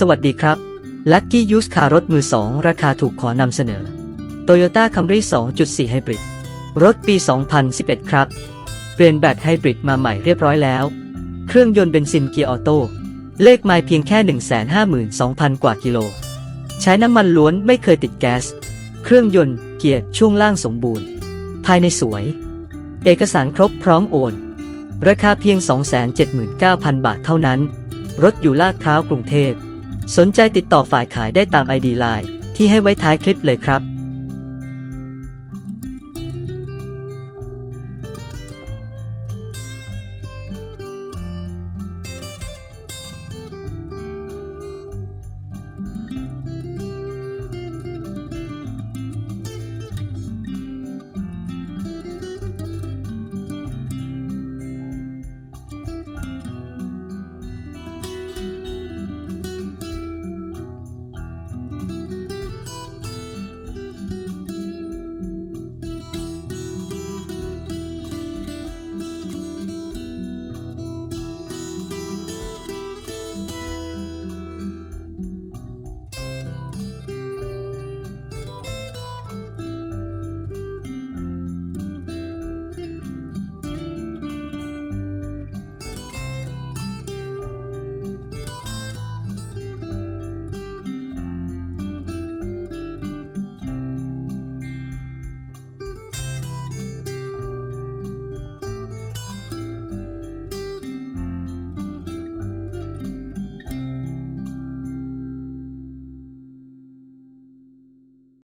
สวัสดีครับ ลั c กี้ยูสคารถมือ2ราคาถูกขอนำเสนอ Toyota Camry 2.4 Hybrid รถปี 2011 ครับ เปลี่ยนแบตไฮบริดมาใหม่เรียบร้อยแล้ว เครื่องยนต์เบนซินเกียร์ออโต้ เลขไมล์เพียงแค่ 152,000 กว่ากิโล ใช้น้ำมันล้วนไม่เคยติดแก๊ส เครื่องยนต์เกียร์ช่วงล่างสมบูรณ์ ภายในสวย เอกสารครบพร้อมโอน ราคาเพียง 279,000 บาทเท่านั้น รถอยู่ลาดพร้าวกรุงเทพ สนใจติดต่อฝ่ายขายได้ตามไอดีไลน์ที่ให้ไว้ท้ายคลิปเลยครับ